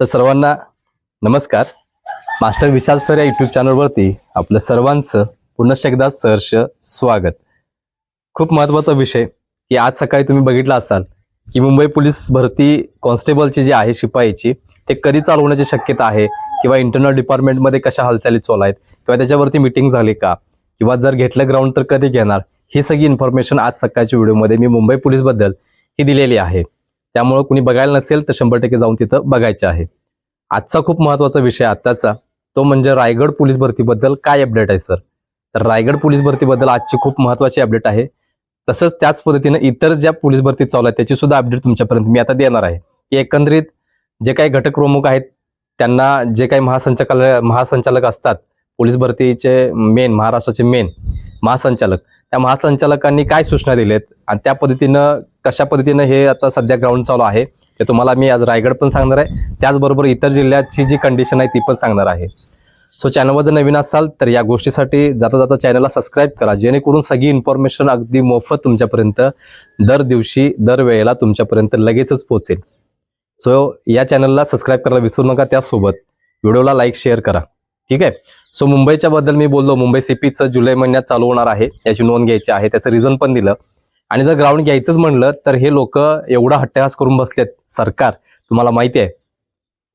तर सर्वांना नमस्कार. मास्टर विशाल सर या युट्यूब चॅनलवरती आपलं सर्वांचं पुनश्च एकदा सहर्ष स्वागत. खूप महत्त्वाचा विषय की आज सकाळी तुम्ही बघितला असाल की मुंबई पोलीस भरती कॉन्स्टेबलची जी आहे शिपाईची ते कधी चालू होण्याची शक्यता आहे? किंवा इंटरनल डिपार्टमेंटमध्ये कशा हालचाली चालू आहेत? किंवा त्याच्यावरती मिटिंग झाली का? किंवा जर घेतलं ग्राउंड तर कधी घेणार? ही सगळी इन्फॉर्मेशन आज सकाळच्या व्हिडिओमध्ये मी मुंबई पोलीसबद्दल ही दिलेली आहे. त्यामुळं कुणी बघायला नसेल तर शंभर टक्के जाऊन तिथं बघायचं आहे. आजचा खूप महत्त्वाचा विषय आत्ताचा. तो म्हणजे रायगड पोलीस भरतीबद्दल काय अपडेट आहे सर तर रायगड पोलीस भरतीबद्दल आजची खूप महत्त्वाची अपडेट आहे. तसंच त्याच पद्धतीनं इतर ज्या पोलीस भरती चालू आहेत त्याची सुद्धा अपडेट तुमच्यापर्यंत मी आता देणार आहे. की एकंदरीत जे काही घटक प्रमुख आहेत त्यांना जे काही महासंचालक महासंचालक असतात पोलीस भरतीचे मेन महाराष्ट्राचे मेन महासंचालक त्या महासंचालकांनी काय सूचना दिलेत आणि त्या पद्धतीनं कशा पद्धतीनं हे आता सध्या ग्राउंड चालू आहे ते तुम्हाला मी आज रायगड पण सांगणार आहे. त्याचबरोबर इतर जिल्ह्याची जी कंडिशन आहे ती पण सांगणार आहे. सो चॅनलवर जर नवीन असाल तर या गोष्टीसाठी जाता जाता चॅनलला सबस्क्राईब करा. जेणेकरून सगळी इन्फॉर्मेशन अगदी मोफत तुमच्यापर्यंत दर दिवशी दर वेळेला तुमच्यापर्यंत लगेचच पोहोचेल. सो या चॅनलला सबस्क्राईब करायला विसरू नका. त्यासोबत व्हिडिओला लाईक शेअर करा. ठीक आहे? सो मुंबईच्या बद्दल मी बोललो. मुंबई सीपीचं जुलै महिन्यात चालू होणार आहे. याची नोंद घ्यायची आहे. त्याचं रिझन पण दिलं. आणि जर ग्राउंड घ्यायचंच म्हणलं तर हे लोक एवढा हट्टहास करून बसलेत सरकार. तुम्हाला माहिती आहे.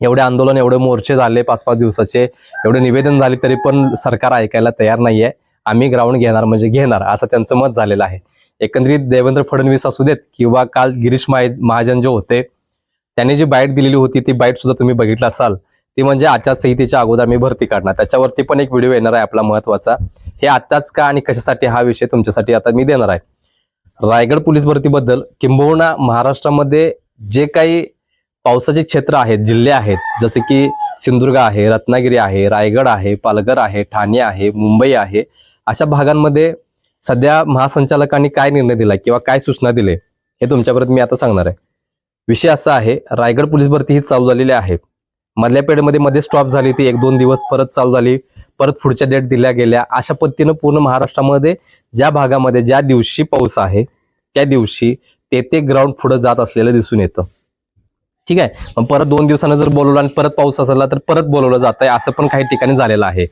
एवढे आंदोलन एवढे मोर्चे झाले पाच पाच दिवसाचे. एवढे निवेदन झाले तरी पण सरकार ऐकायला तयार नाहीये. आम्ही ग्राउंड घेणार म्हणजे घेणार असं त्यांचं मत झालेलं आहे. एकंदरीत देवेंद्र फडणवीस असू देत किंवा काल गिरीश महाजन जे होते त्यांनी जी बाईट दिलेली होती ती बाईट सुद्धा तुम्ही बघितला असाल. ती म्हणजे आचारसंहितेच्या अगोदर मी भरती काढणार. त्याच्यावरती पण एक व्हिडिओ येणार आहे आपला महत्त्वाचा. हे आताच का आणि कशासाठी हा विषय तुमच्यासाठी आता मी देणार आहे. रायगड पोलीस भरतीबद्दल किंबहुना महाराष्ट्रामध्ये जे काही पावसाचे क्षेत्र आहेत जिल्हे आहेत जसे की सिंधुदुर्ग आहे रत्नागिरी आहे रायगड आहे पालघर आहे ठाणे आहे मुंबई आहे अशा भागांमध्ये सध्या महासंचालकांनी काय निर्णय दिला किंवा काय सूचना दिले हे तुमच्यापर्यंत मी आता सांगणार आहे. विषय असा आहे रायगड पोलीस भरती ही चालू झालेली आहे. मधल्या पिरियडमध्ये मध्ये स्टॉप झाली ती एक दोन दिवस परत चालू झाली. परत पुढच्या डेट दिल्या गेल्या अशा पद्धतीनं पूर्ण महाराष्ट्रामध्ये ज्या भागामध्ये ज्या दिवशी पाऊस आहे त्या दिवशी ते ते ग्राउंड पुढे जात असलेलं दिसून येतं. ठीक आहे? मग परत दोन दिवसानं जर बोलवलं आणि परत पाऊस असला तर परत बोलवलं जात आहे असं पण काही ठिकाणी झालेलं आहे.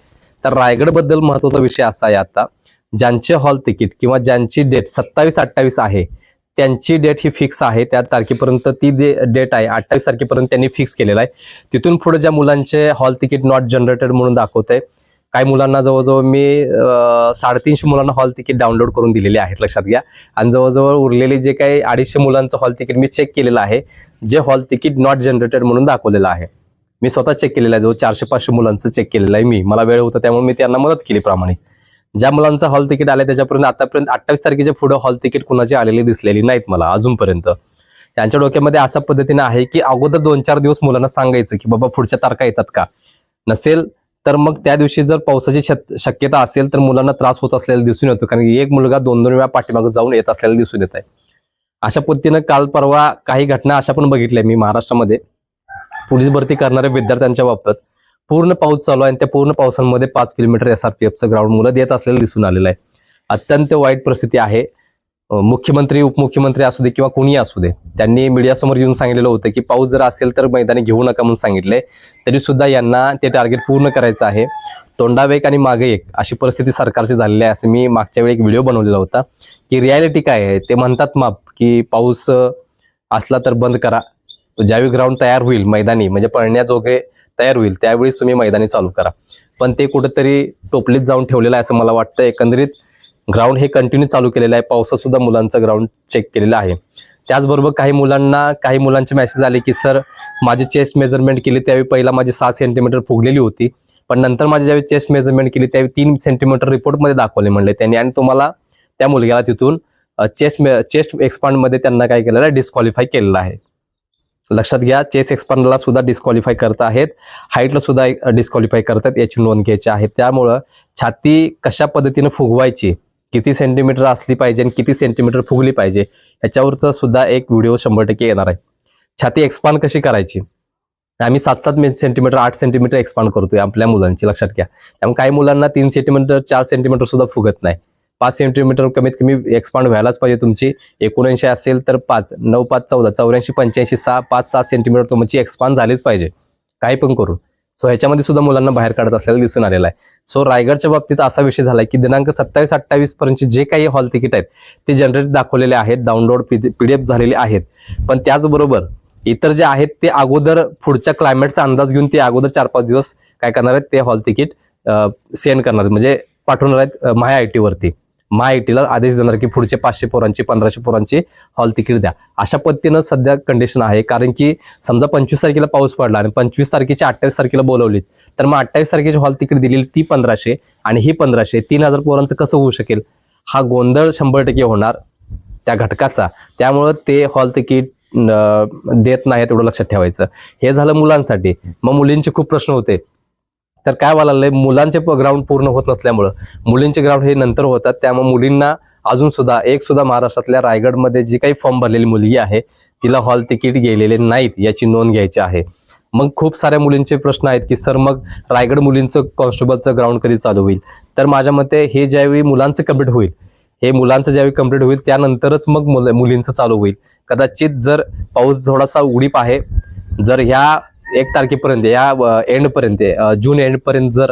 तर रायगडबद्दल महत्त्वाचा विषय असा आहे आता ज्यांचे हॉल तिकीट किंवा ज्यांची डेट सत्तावीस अठ्ठावीस आहे त्यांची डेट ही फिक्स आहे त्या तारखेपर्यंत ती डेट आहे अठ्ठावीस तारखेपर्यंत त्यांनी फिक्स केलेलं आहे. तिथून पुढे ज्या मुलांचे हॉल तिकीट नॉट जनरेटेड म्हणून दाखवत आहे काही मुलांना जवळजवळ मी साडेतीनशे मुलांना हॉल तिकीट डाउनलोड करून दिलेले आहेत लक्षात घ्या. आणि जवळजवळ उरलेले जे काही अडीचशे मुलांचं हॉल तिकीट मी चेक केलेलं आहे जे हॉल तिकीट नॉट जनरेटेड म्हणून दाखवलेलं आहे. मी स्वतः चेक केलेलं आहे जो चारशे पाचशे मुलांचं चेक केलेलं आहे मी. मला वेळ होता त्यामुळे मी त्यांना मदत केली प्रामाणिक ज्या मुलांचं हॉल तिकीट आलं त्याच्यापर्यंत आतापर्यंत अठ्ठावीस तारखेच्या पुढे हॉल तिकीट कुणाची आलेली दिसलेली नाहीत मला अजूनपर्यंत. त्यांच्या डोक्यामध्ये अशा पद्धतीने आहे की अगोदर दोन चार दिवस मुलांना सांगायचं की बाबा पुढच्या तारखा येतात का? नसेल तर मग त्या दिवशी जर पावसाची शक्यता असेल तर मुलांना त्रास होत असलेला दिसून येतो. कारण की एक मुलगा दोन दोन वेळा पाठीमागे जाऊन येत असलेला दिसून येत आहे. अशा पद्धतीनं काल परवा काही घटना अशा पण बघितल्या मी महाराष्ट्रामध्ये. पोलीस भरती करणाऱ्या विद्यार्थ्यांच्या बाबतीत पूर्ण पाऊस चालू आहे आणि त्या पूर्ण पावसांमध्ये पाच किलोमीटर एसआरपीएफचं ग्राउंड मुलं देत असलेलं दिसून आलेलं आहे. अत्यंत वाईट परिस्थिती आहे. मुख्यमंत्री उपमुख्यमंत्री असू दे किंवा कोणी असू दे त्यांनी मीडियासमोर येऊन सांगितलेलं होतं की पाऊस जर असेल तर मैदानी घेऊ नका म्हणून सांगितले तरी सुद्धा यांना ते टार्गेट पूर्ण करायचं आहे. तोंडावेक आणि मागे एक अशी परिस्थिती सरकारची झालेली आहे असं मी मागच्या वेळी एक व्हिडिओ बनवलेला होता की रियालिटी काय आहे? ते म्हणतात माप की पाऊस असला तर बंद करा. ज्यावेळी ग्राउंड तयार होईल मैदानी म्हणजे पळण्याजोगे तयार होईल त्यावेळीच तुम्ही मैदानी चालू करा. पण ते कुठंतरी टोपलीत जाऊन ठेवलेलं आहे असं मला वाटतं. एकंदरीत ग्राउंड हे कंटिन्यू चालू केलेलं आहे. पावसात सुद्धा मुलांचं ग्राउंड चेक केलेलं आहे. त्याचबरोबर काही मुलांना काही मुलांचे मेसेज आले की सर माझी चेस्ट मेजरमेंट केली त्यावेळी पहिला माझी सहा सेंटीमीटर फुगलेली होती. पण नंतर माझी ज्यावेळी चेस्ट मेजरमेंट केली त्यावेळी तीन सेंटीमीटर रिपोर्टमध्ये दाखवले म्हणले त्यांनी. आणि तुम्हाला त्या मुलग्याला तिथून चेस्ट चेस्ट एक्सपांडमध्ये त्यांना काय केलेलं आहे डिस्क्वालिफाय केलेलं आहे. लक्षात घ्या चेस एक्सपांडला सुद्धा डिस्क्वालिफाय करत आहेत. हाईटला सुद्धा डिस्क्वालिफाय करतात याची नोंद घ्यायची आहे त्यामुळं छाती कशा पद्धतीने फुगवायची किती सेंटीमीटर असली पाहिजे आणि किती सेंटीमीटर फुगली पाहिजे याच्यावरचा सुद्धा एक व्हिडिओ शंभर टक्के येणार आहे. छाती एक्सपांड कशी करायची? आम्ही सात सात सेंटीमीटर आठ सेंटीमीटर एक्सपांड करतोय आपल्या मुलांची लक्षात घ्या. त्यामुळे काही मुलांना तीन सेंटीमीटर चार सेंटीमीटर सुद्धा फुगत नाही. पाच सेंटीमीटर कमीत कमी एक्सपांड व्हायलाच पाहिजे तुमची. एकोणऐंशी असेल तर पाच नऊ पाच चौदा चौऱ्याऐंशी पंच्याऐंशी सहा पाच सहा सेंटीमीटर तुमची एक्सपांड झालीच पाहिजे. काही पण करून. सो ह्याच्यामध्ये सुद्धा मुलांना बाहेर काढत असलेला दिसून आलेला आहे. सो रायगडच्या बाबतीत असा विषय झालाय की दिनांक सत्तावीस अठ्ठावीस पर्यंत जे काही हॉल तिकीट आहेत ते जनरेट दाखवलेले आहेत डाउनलोड पीडीएफ झालेले आहेत. पण त्याचबरोबर इतर जे आहेत ते अगोदर पुढच्या क्लायमेटचा अंदाज घेऊन ते अगोदर चार पाच दिवस काय करणार आहेत ते हॉल तिकीट सेंड करणार आहेत. म्हणजे पाठवणार आहेत माया आय टी वरती. माय आय टीला आदेश देणार की पुढचे पाचशे पोरांची पंधराशे पोरांची हॉल तिकीट द्या. अशा पद्धतीनं सध्या कंडिशन आहे. कारण की समजा पंचवीस तारखेला पाऊस पडला आणि पंचवीस तारखेची अठ्ठावीस तारखेला बोलवली तर मग अठ्ठावीस तारखेची हॉल तिकीट दिलेली ती पंधराशे आणि ही पंधराशे तीन हजार पोरांचं कसं होऊ शकेल? हा गोंधळ शंभर टक्के होणार त्या घटकाचा. त्यामुळं ते हॉल तिकीट देत नाही तेवढं लक्षात ठेवायचं. हे झालं मुलांसाठी. मग मुलींचे खूप प्रश्न होते. तर काय व्हायला लागलंय? मुलांचे ग्राउंड पूर्ण होत नसल्यामुळं. मुलींचे ग्राउंड हे नंतर होतात. त्यामुळे मुलींना अजून सुद्धा एक सुद्धा महाराष्ट्रातल्या रायगडमध्ये जी काही फॉर्म भरलेली मुलगी आहे तिला हॉल तिकीट गेलेले नाहीत याची नोंद घ्यायची आहे. मग खूप साऱ्या मुलींचे प्रश्न आहेत की सर मग रायगड मुलींचं कॉन्स्टेबलचं ग्राउंड कधी चालू होईल? तर माझ्या मते हे ज्यावेळी मुलांचं कंप्लीट होईल हे मुलांचं ज्यावेळी कंप्लीट होईल त्यानंतरच मग मुलं- मुलींचं चालू होईल. कदाचित जर पाऊस थोडासा उडीप आहे जर ह्या एक तारखेपर्यंत या एंडपर्यंत जून एंडपर्यंत जर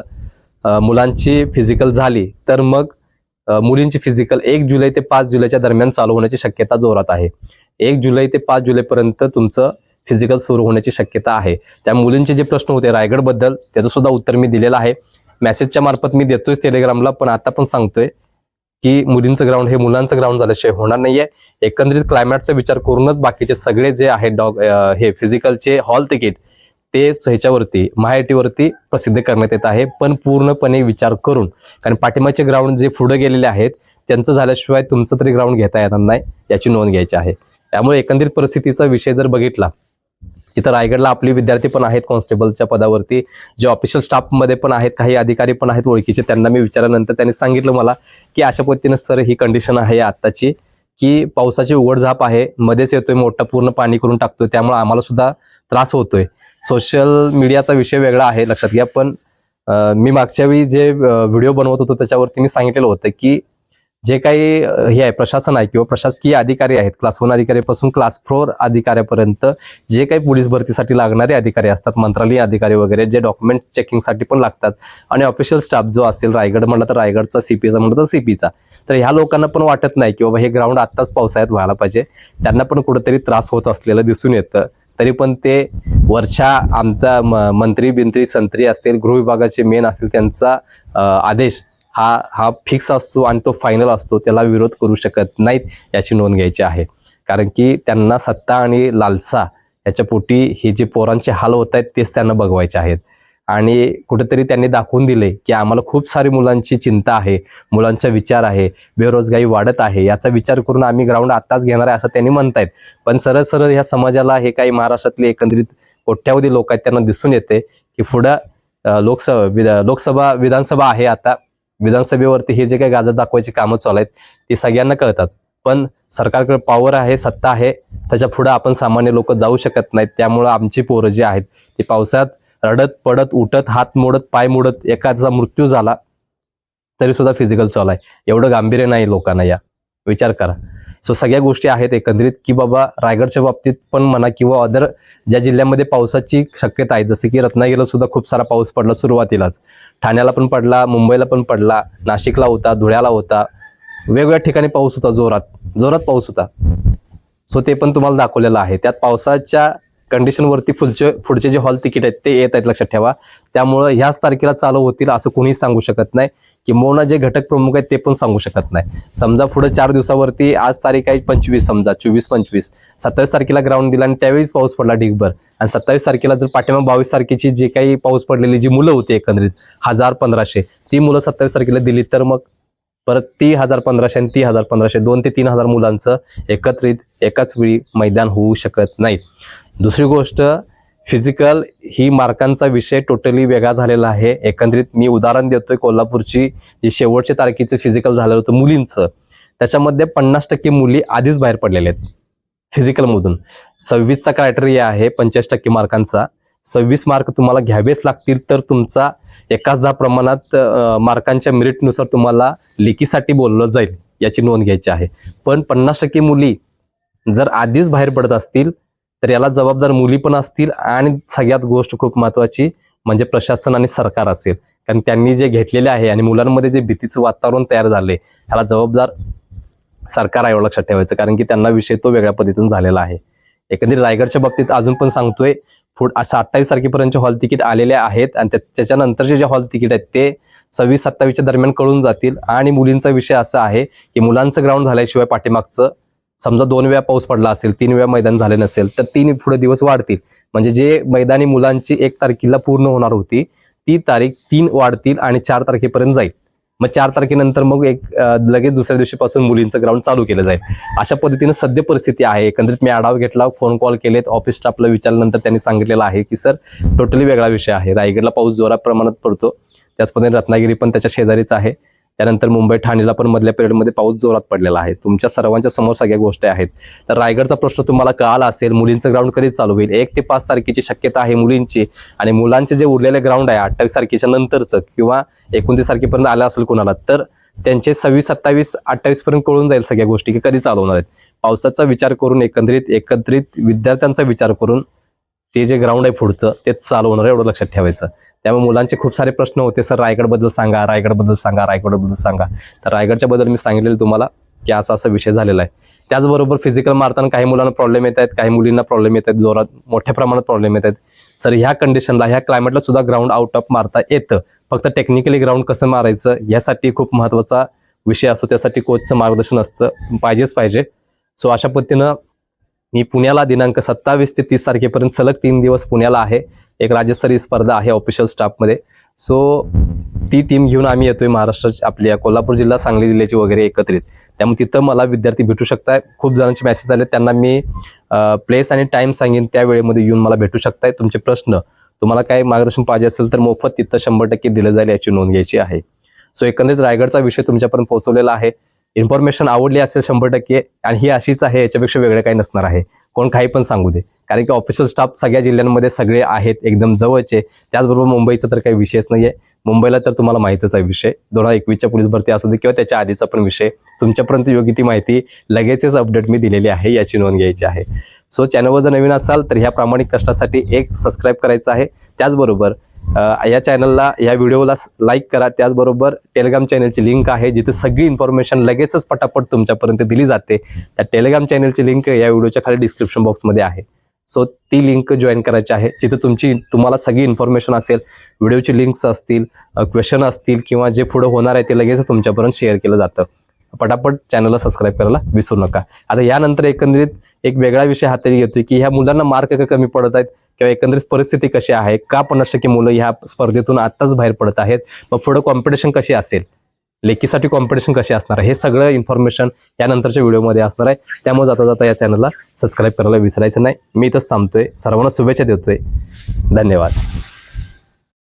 मुलांची फिजिकल झाली तर मग मुलींची फिजिकल एक जुलै ते पाच जुलैच्या दरम्यान चालू होण्याची शक्यता जोरात आहे. एक जुलै ते पाच जुलैपर्यंत तुमचं फिजिकल सुरू होण्याची शक्यता आहे. त्या मुलींचे जे प्रश्न होते रायगडबद्दल त्याचं सुद्धा उत्तर मी दिलेलं आहे. मेसेजच्या मार्फत मी देतोय टेलिग्रामला पण आता पण सांगतोय की मुलींचं ग्राउंड हे मुलांचं ग्राउंड झाल्याशिवाय होणार नाहीये. एकंदरीत क्लायमॅटचा विचार करूनच बाकीचे सगळे जे आहेत डॉग हे फिजिकलचे हॉल तिकीट ते ह्याच्यावरती महाआयटीवरती प्रसिद्ध करण्यात येत आहे. पण पूर्णपणे विचार करून कारण पाठिंबाचे ग्राउंड जे पुढे गेलेले आहेत त्यांचं झाल्याशिवाय तुमचं तरी ग्राउंड घेता येणार नाही याची नोंद घ्यायची आहे. त्यामुळे एकंदरीत परिस्थितीचा विषय जर बघितला तिथं रायगडला आपले विद्यार्थी पण आहेत कॉन्स्टेबलच्या पदावरती. जे ऑफिशियल स्टाफमध्ये पण आहेत काही अधिकारी पण आहेत ओळखीचे त्यांना मी विचारल्यानंतर त्यांनी सांगितलं मला की अशा पद्धतीनं सर ही कंडिशन आहे आत्ताची. की पावसाची उघडझाप आहे मध्येच येतोय मोठा पूर्ण पाणी करून टाकतोय त्यामुळे आम्हाला सुद्धा त्रास होतोय. सोशल मीडियाचा विषय वेगळा आहे लक्षात घ्या पण मी मागच्या वेळी जे व्हिडिओ बनवत होतो त्याच्यावरती मी सांगितलेलं होतं की जे काही हे आहे प्रशासन आहे किंवा प्रशासकीय अधिकारी आहेत क्लास वन अधिकाऱ्यापासून क्लास फोर अधिकाऱ्यापर्यंत जे काही पोलीस भरतीसाठी लागणारे अधिकारी असतात मंत्रालयीन अधिकारी वगैरे जे डॉक्युमेंट चेकिंगसाठी पण लागतात. आणि ऑफिशियल स्टाफ जो असेल रायगड म्हणलं तर रायगडचा सीपीचा म्हणलं तर सीपीचा. तर ह्या लोकांना पण वाटत नाही की बाबा हे ग्राउंड आत्ताच पावसाळ्यात व्हायला पाहिजे. त्यांना पण कुठेतरी त्रास होत असलेलं दिसून येतं. तरी पण ते वरच्या आमचा म- मंत्री बिंत्री संत्री असतील गृह विभागाचे मेन असतील त्यांचा आदेश हा हा फिक्स असतो आणि तो फायनल असतो त्याला विरोध करू शकत नाहीत याची नोंद घ्यायची आहे. कारण की त्यांना सत्ता आणि लालसा याच्या पोटी हे जे पोरांचे हाल होत आहेत तेच त्यांना बघवायचे आहेत. आणि कुठेतरी त्यांनी दाखवून दिले की आम्हाला खूप सारी मुलांची चिंता आहे मुलांचा विचार आहे बेरोजगारी वाढत आहे याचा विचार करून आम्ही ग्राउंड आत्ताच घेणार आहे असं त्यांनी म्हणतायत. पण सरळ सरळ ह्या समाजाला हे काही महाराष्ट्रातले एकंदरीत कोट्यावधी लोक आहेत त्यांना दिसून येते की पुढं लोकसभा विधा- लोकसभा विधानसभा आहे आता. विधानसभेवरती हे जे काही गाजर दाखवायची कामं चालू आहेत ती सगळ्यांना कळतात. पण सरकारकडे पॉवर आहे सत्ता आहे त्याच्या पुढे आपण सामान्य लोक जाऊ शकत नाहीत. त्यामुळं आमची पोरं जी आहेत ती पावसात रडत पडत उठत हात मोडत पाय मोडत एकाचा मृत्यू झाला तरी सुद्धा फिजिकल चालू आहे. एवढं गांभीर्य नाही लोकांना या. विचार करा. सो सगळ्या गोष्टी आहेत एकंदरीत की बाबा रायगडच्या बाबतीत पण म्हणा किंवा अदर ज्या जिल्ह्यामध्ये पावसाची शक्यता आहे जसं की रत्नागिरीला सुद्धा खूप सारा पाऊस पडला सुरुवातीलाच. ठाण्याला पण पडला मुंबईला पण पडला नाशिकला होता धुळ्याला होता. वेगवेगळ्या ठिकाणी पाऊस होता जोरात जोरात पाऊस होता. सो ते पण तुम्हाला दाखवलेलं आहे. त्यात पावसाच्या कंडिशनवरती पुढचे पुढचे जे हॉल तिकीट आहेत ते येत आहेत लक्षात ठेवा. त्यामुळं ह्याच तारखेला चालू होतील असं कोणीही सांगू शकत नाही. किंबहुना जे घटक प्रमुख आहेत ते पण सांगू शकत नाही. समजा पुढे चार दिवसावरती आज तारीख आहे पंचवीस समजा चोवीस पंचवीस. सत्तावीस तारखेला ग्राउंड दिला आणि त्यावेळीच पाऊस पडला ढिगभर. आणि सत्तावीस तारखेला जर पाठीमा बावीस तारखेची जी काही पाऊस पडलेली जी मुलं होती एकंदरीत हजार पंधराशे ती मुलं सत्तावीस तारखेला दिली तर मग परत ती हजार पंधराशे आणि ती हजार पंधराशे दोन ते तीन हजार मुलांचं एकत्रित एकाच वेळी मैदान होऊ शकत नाही. दुसरी गोष्ट फिजिकल ही मार्कांचा विषय टोटली वेगळा झालेला आहे. एकंदरीत मी उदाहरण देतोय कोल्हापूरची जी शेवटच्या तारखेचं फिजिकल झालेलं होतं मुलींचं. त्याच्यामध्ये पन्नास टक्के मुली आधीच बाहेर पडलेल्या आहेत फिजिकलमधून सव्वीसचा क्रायटेरिया आहे पंचेचाळीस टक्के मार्कांचा. सव्वीस मार्क तुम्हाला घ्यावेच लागतील तर तुमचा एकाच दहा प्रमाणात मार्कांच्या मेरिटनुसार तुम्हाला लेखीसाठी बोललं जाईल याची नोंद घ्यायची आहे. पण पन्नास टक्के मुली जर आधीच बाहेर पडत असतील तर याला जबाबदार मुली पण असतील आणि सगळ्यात गोष्ट खूप महत्वाची म्हणजे प्रशासन आणि सरकार असेल. कारण त्यांनी जे घेतलेले आहे आणि मुलांमध्ये जे भीतीचं वातावरण तयार झाले ह्याला जबाबदार सरकार आहे लक्षात ठेवायचं. कारण की त्यांना विषय तो वेगळ्या पद्धतीने झालेला आहे. एकंदरीत रायगडच्या बाबतीत अजून पण सांगतोय पुढ असं अठ्ठावीस तारखेपर्यंतचे हॉल तिकीट आलेले आहेत आणि त्याच्यानंतरचे जे हॉल तिकीट आहेत ते सव्वीस सत्तावीसच्या दरम्यान कळून जातील. आणि मुलींचा विषय असा आहे की मुलांचं ग्राउंड झाल्याशिवाय पाठीमागचं समजा दोन वेळा पाऊस पडला असेल तीन वेळा मैदान झाले नसेल तर तीन पुढे दिवस वाढतील. म्हणजे जे मैदानी मुलांची एक तारखेला पूर्ण होणार होती ती तारीख तीन वाढतील आणि चार तारखेपर्यंत जाईल. मग चार तारखेनंतर मग एक लगेच दुसऱ्या दिवशीपासून मुलींचं ग्राउंड चालू केलं जाईल. अशा पद्धतीनं सद्य परिस्थिती आहे. एकंदरीत मी आढावा घेतला फोन कॉल केलेत ऑफिस स्टाफला विचारल्यानंतर त्यांनी सांगितलेलं आहे की सर टोटली वेगळा विषय आहे. रायगडला पाऊस जोरात प्रमाणात पडतो. त्याच पद्धतीने रत्नागिरी पण त्याच्या शेजारीच आहे. त्यानंतर मुंबई ठाणेला पण मधल्या पिरियडमध्ये पाऊस जोरात पडलेला आहे. तुमच्या सर्वांच्या समोर सगळ्या गोष्टी आहेत. तर रायगडचा प्रश्न तुम्हाला कळाला असेल मुलींचं ग्राउंड कधी चालू होईल? एक ते पाच तारखेची शक्यता आहे मुलींची आणि मुलांचे जे उरलेले ग्राउंड आहे अठ्ठावीस तारखेच्या नंतरचं किंवा एकोणतीस तारखेपर्यंत आलं असेल कोणाला तर त्यांचे सव्वीस सत्तावीस अठ्ठावीस पर्यंत कळून जाईल सगळ्या गोष्टी की कधी चालवणार आहेत. पावसाचा विचार करून एकंदरीत एकत्रित विद्यार्थ्यांचा विचार करून ते जे ग्राउंड आहे पुढचं ते चालवणार आहे एवढं लक्षात ठेवायचं. त्यामुळे मुलांचे खूप सारे प्रश्न होते. सर रायगडबद्दल सांगा रायगडबद्दल सांगा रायगडबद्दल सांगा. तर रायगडच्या बद्दल मी सांगितलेलं तुम्हाला की असा असा विषय झालेला आहे. त्याचबरोबर फिजिकल मारताना काही मुलांना प्रॉब्लेम येत आहेत काही मुलींना प्रॉब्लेम येत आहेत जोरात मोठ्या प्रमाणात प्रॉब्लेम येत आहेत. सर ह्या कंडिशनला ह्या क्लायमेटला सुद्धा ग्राउंड आउट ऑफ मारता येतं. फक्त टेक्निकली ग्राउंड कसं मारायचं यासाठी खूप महत्त्वाचा विषय असतो. त्यासाठी कोचचं मार्गदर्शन असतं पाहिजेच पाहिजे. सो अशा पद्धतीनं मी पुण्याला दिनांक सत्तावीस ते तीस तारखेपर्यंत सलग तीन दिवस पुण्याला आहे. एक राज्यस्तरीय स्पर्धा आहे ऑफिशियल स्टाफमध्ये सो ती टीम घेऊन आम्ही येतोय महाराष्ट्राची आपल्या कोल्हापूर जिल्हा सांगली जिल्ह्याची वगैरे एकत्रित. त्यामुळे तिथं मला विद्यार्थी भेटू शकताय. खूप जणांचे मेसेज आले. त्यांना मी प्लेस आणि टाइम सांगेन. त्या वेळेमध्ये येऊन मला भेटू शकताय. तुमचे प्रश्न तुम्हाला काय मार्गदर्शन पाहिजे असेल तर मोफत तिथं शंभर टक्के दिलं जाईल याची नोंद घ्यायची आहे. सो एकंदरीत रायगडचा विषय तुमच्यापर्यंत पोहोचवलेला आहे. इन्फॉर्मेशन आवडली असेल शंभर टक्के आणि ही अशीच आहे याच्यापेक्षा वेगळं काही नसणार आहे. कोण काही पण सांगू दे. कारण की ऑफिशियल स्टाफ सगळ्या जिल्ह्यांमध्ये सगळे आहेत एकदम जवळचे. त्याचबरोबर मुंबईचा तर काही विषयच नाही आहे मुंबईला तर तुम्हाला माहितच आहे विषय. दोन हजार एकवीसच्या पोलीस भरती असू दे किंवा त्याच्या आधीचा पण विषय. तुमच्यापर्यंत योग्य ती माहिती लगेचच अपडेट मी दिलेली आहे याची नोंद घ्यायची आहे. सो चॅनलवर जर नवीन असाल तर ह्या प्रामाणिक कष्टासाठी एक सबस्क्राईब करायचं आहे. त्याचबरोबर या चॅनलला या व्हिडिओला लाईक करा. त्याचबरोबर टेलिग्राम चॅनलची लिंक आहे जिथे सगळी इन्फॉर्मेशन लगेचच पटापट तुमच्यापर्यंत दिली जाते. त्या टेलिग्राम चॅनलची लिंक या व्हिडिओच्या खाली डिस्क्रिप्शन बॉक्समध्ये आहे. सो ती लिंक जॉईन करायची आहे जिथे तुमची तुम्हाला सगळी इन्फॉर्मेशन असेल व्हिडिओची लिंक्स असतील क्वेश्चन असतील किंवा जे पुढे होणार आहे ते लगेच तुमच्यापर्यंत शेअर केलं जातं. पटापट चॅनलला सबस्क्राईब करायला विसरू नका. आता यानंतर एकंदरीत एक वेगळा विषय हाती घेतोय की ह्या मुलांना मार्क कमी पडत आहेत किंवा एकंदरीत परिस्थिती कशी आहे का पन्नास टक्के मुलं ह्या स्पर्धेतून आत्ताच बाहेर पडत आहेत मग पुढं कॉम्पिटिशन कशी असेल लेखीसाठी कॉम्पिटिशन कशी असणार आहे हे सगळं इन्फॉर्मेशन यानंतरच्या व्हिडिओमध्ये असणार आहे. त्यामुळे जाता जाता या चॅनलला सबस्क्राईब करायला विसरायचं नाही. मी इथंच थांबतोय. सर्वांना शुभेच्छा देतोय. धन्यवाद.